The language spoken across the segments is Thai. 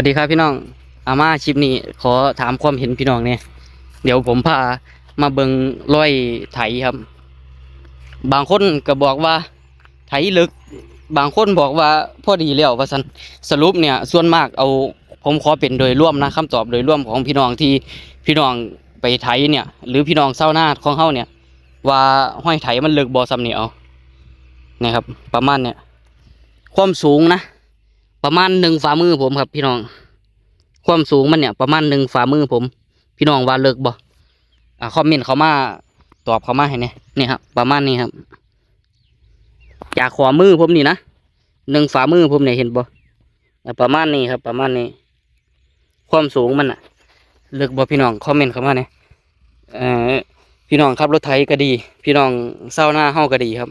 วัสดีครับพี่น้องอาม่าชิปนี้ขอถามความเห็นพี่น้องเนี่ยเดี๋ยวผมพามาเบิงร้อยไถครับ บางคนก็บอกว่าไถลึก บางคนบอกว่าพอดีแล้วว่าสันสรุปเนี่ยส่วนมากเอาผมขอเป็นโดยร่วมนะคำตอบโดยร่วมของพี่น้องที่พี่น้องไปไถเนี่ย หรือพี่น้องเศร้าหน้าของเฮาเนี่ย ว่าห้อยไถมันลึกบ่ซ้ำนี่เอานะครับ ประมาณเนี่ยความสูงนะ ประมาณหนึ่งฝ่ามือผมครับ พี่น้อง ความสูงมันเนี่ย ประมาณหนึ่งฝ่ามือผม พี่น้องว่าเลิกบ่อ่าคอมเมนต์เขามาตอบเขามาให้เนี่ยนี่ครับประมาณนี้ครับ จากขวามือผมนี่นะหนึ่งฝ่ามือผมเนี่ยเห็นบ่อ่าประมาณนี้ครับ ประมาณนี้ ความสูงมันอะเลิกบ่พี่น้องคอมเมนต์เขามาเนี่ยเออพี่น้องขับรถไถก็ดี พี่น้องเศร้าหน้าเฮาก็ดีครับ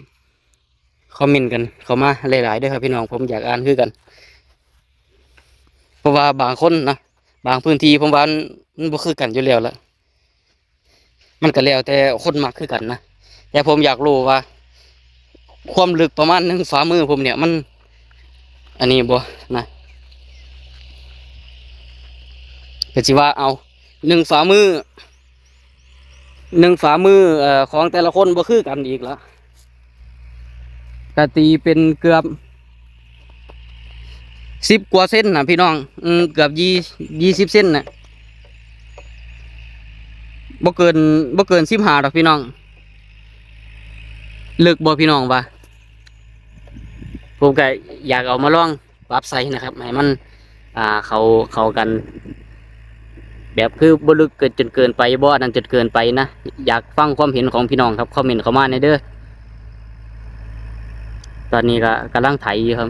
คอมเมนต์กัน เขามาหลายๆเด้วยครับ พี่น้องผมอยากอ่านคือกัน ราะว่าบางคนนะบางพื้นที่ผมว่ามันบ่คือกันอยู่แล้วละมันก็แล้วแต่คนมักคือกันนะแต่ผมอยากรู้ว่า ความลึกประมาณหนึ่งฝ่ามือผมเนี่ยมัน อันนี้บ่นะก็สิว่าเอาหนึ่งฝ่ามือหนึ่งฝ่ามือเอ่อของแต่ละคนบ่คือกันอีกแล้วกตีเป็นเกือบ สิบกว่าเส้นนะพี่น้อง อืมเกือบยี่ยี่สิบเส้นนะบ่เกินบ่เกินสิบห้าดอกพี่น้องเลิกบ่พี่น้องวะผมก็อยากเอามาลองปรับใส่นะครับให้มัน อ่าเขาเขากัน แบบคือบ่ลึกเกินจนเกินไปบ่อันนั้นจนเกินไปนะอยากฟังความเห็นของพี่น้องครับคอมเมนต์เข้ามาในเด้อตอนนี้ก็กำลังไถอยู่ครับ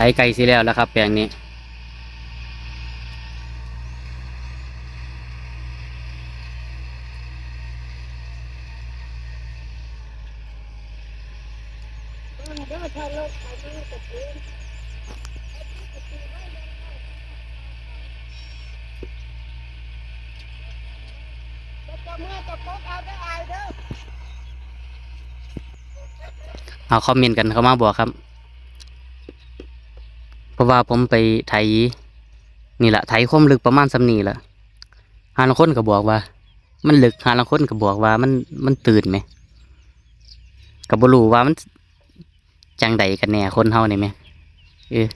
ไถไก่สิแล้วแล้วครับ แปลงนี้เอาคอมเมนต์กันเข้ามาบอกครับ เพราะว่าผมไปไถนี่แหละไถคมลึกประมาณสำนีแหละหาลางคนก็บอกว่า มันลึกหาลางคนก็บอกว่ามันมันตื่นไหมกับบรูว่ามันจังใดกันแน่คนเฮานี่ไหมเออ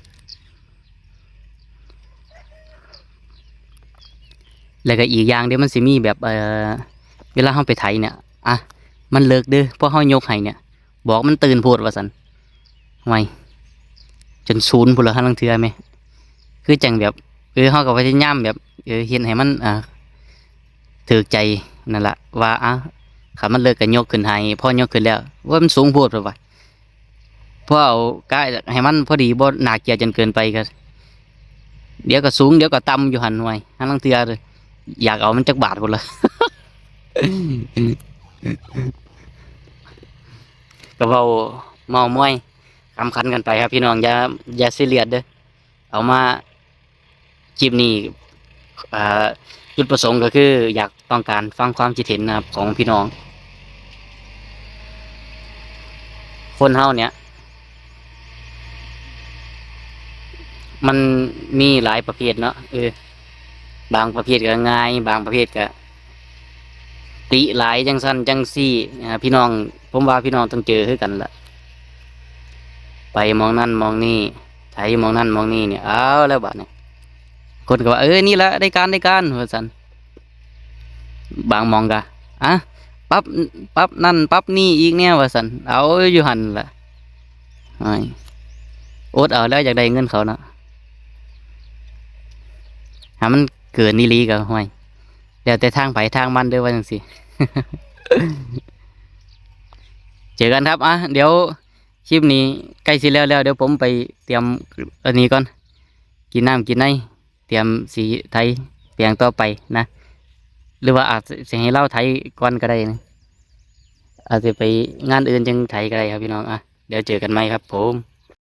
แล้วก็อีกอย่างเดียวมันสิมีแบบเออเวลาเฮาไปไถเนี่ยอะมันเลิกเด้อเพราะเฮายกให้เนี่ย บอกมันตื่นโพดว่าสันไม่ จนศูนย์พุ่นละหันลังเทือไหมคือจังแบบเออเฮาก็พยายามแบบเออเห็นให้มันอ่าถือใจนั่นแหละว่าอะขามันเลิกกันยกขึ้นให้พอยกขึ้นแล้วว่ามันสูงโพดเปล่าวะพราะเอากายให้มันพอดีบ่หนาเกียร์จนเกินไปก็เดี๋ยวก็สูงเดี๋ยวก็ต่ำอยู่หันไว้หันลังเทือเลยอยากเอามันจักบาทพุ่นละก็เว้าเมามอย คำคันกันไปครับพี่น้องอย่าอย่าซีเรียสเด้อเอามาคลิปนี้อ่จุดประสงค์ก็คือ อยากต้องการฟังความคิดเห็นนะครับของพี่น้อง คนเฮาเนี่ย มันมีหลายประเภทเนาะเออบางประเภทก็ง่าย บางประเภทก็ติหลายจังสั้นจังซี่พี่น้อง ผมว่าพี่น้องต้องเจอคือกันละ ไปมองนั่นมองนี่ไถมองนั่นมองนี่เนี่ยเอาแล้วบัดเนี่ยคนก็ว่าเออนี่แหละได้การได้การว่าสันบางมองกะอะปรับปรับนั่นปรับนี่อีกเนี่ยว่าสันเอาอยู่หันละไอโอดเอาแล้วอยากได้เงินเขาเนาะหามันเกินนี่ลีกับห้วยเดี๋ยวแต่ทางไปทางมันด้อว่าจังสิเจอกันครับอะเดี๋ยว คลิปนี้ใกล้สิแล้วแล้วเดี๋ยวผมไปเตรียมอันนี้ก่อน กินน้ำกินในเตรียมสีไทยเปลี่ยงต่อไปนะ หรือว่าอาจจะให้เล่าไทยก่อนก็ได้นะอาจจะไปงานอื่นจังไทยก็ได้ครับพี่น้องอะเดี๋ยวเจอกันไหมครับผม